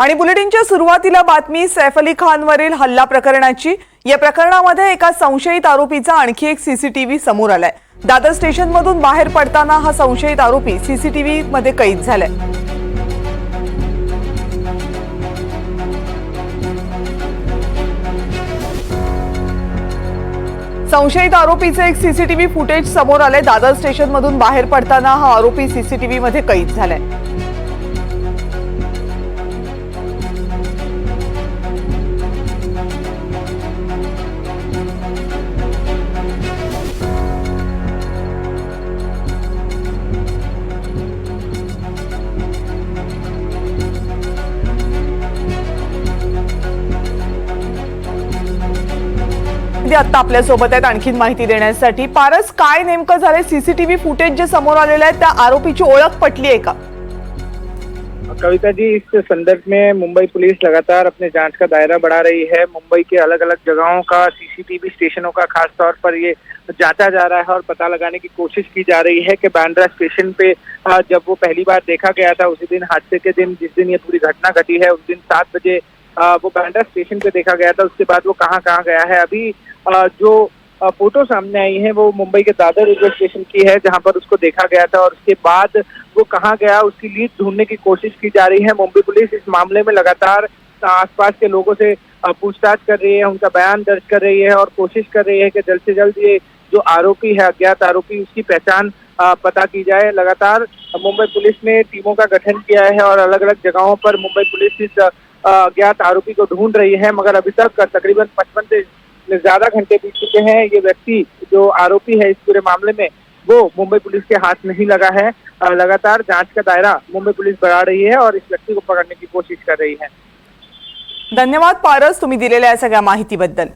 आणि बुलेटिनच्या सुरुवातीला बातमी सैफ अली खानवरील हल्ला प्रकरणाची. या प्रकरणामध्ये एका संशयित आरोपीचा आणखी एक सीसीटीव्ही समोर आलाय. दादर स्टेशनमधून बाहेर पडताना हा संशयित आरोपी सीसीटीव्ही मध्ये कैद झालाय. संशयित आरोपीचे एक सीसीटीव्ही फुटेज समोर आले दादर स्टेशनमधून बाहेर पडताना हा आरोपी सीसीटीव्ही मध्ये कैद झालाय. ते आता आपल्या सोबत आहेत आणखीन माहिती देण्यासाठी. पारस, काय नेमकं झालंय? सीसीटीव्ही फुटेज जे समोर आलेलं आहे, त्या आरोपीची ओळख पटली आहे का? कविता जी, इस संदर्भ में मुंबई पुलिस लगातार अपने जाँच का दायरा बढ़ा रही है। मुंबई के अलग अलग जगहों का सीसीटीवी स्टेशनों का खास तौर पर ये जांचा जा रहा है और पता लगाने की कोशिश की जा रही है कि बांद्रा स्टेशन पे जब वो पहली बार देखा गया था, उसी दिन हादसे के दिन, जिस दिन ये पूरी घटना घटी है, उस दिन सात बजे वो बांद्रा स्टेशन पे देखा गया था, उसके बाद वो कहाँ कहाँ गया है। अभी जो फ़ोटो सामने आई है, वो मुंबई के दादर रेलवे स्टेशन की है, जहाँ पर उसको देखा गया था, और उसके बाद वो कहाँ गया, उसकी लीड ढूँढने की कोशिश की जा रही है। मुंबई पुलिस इस मामले में लगातार आसपास के लोगों से पूछताछ कर रही है, उनका बयान दर्ज कर रही है, और कोशिश कर रही है कि जल्द से जल्द ये जो आरोपी है, अज्ञात आरोपी, उसकी पहचान पता की जाए। लगातार मुंबई पुलिस ने टीमों का गठन किया है, और अलग अलग जगहों पर मुंबई पुलिस इस अज्ञात आरोपी को ढूंढ रही है, मगर अभी तक तकरीबन पचपन से ज़्यादा घंटे बीत चुके हैं। ये व्यक्ति जो आरोपी है इस पूरे मामले में, वो मुंबई पुलिस के हाथ नहीं लगा है। लगातार जाँच का दायरा मुंबई पुलिस बढ़ा रही है और इस व्यक्ति को पकड़ने की कोशिश कर रही है। धन्यवाद, पारस। तुम्हें दिलेल्या या सगळ्या माहितीबद्दल।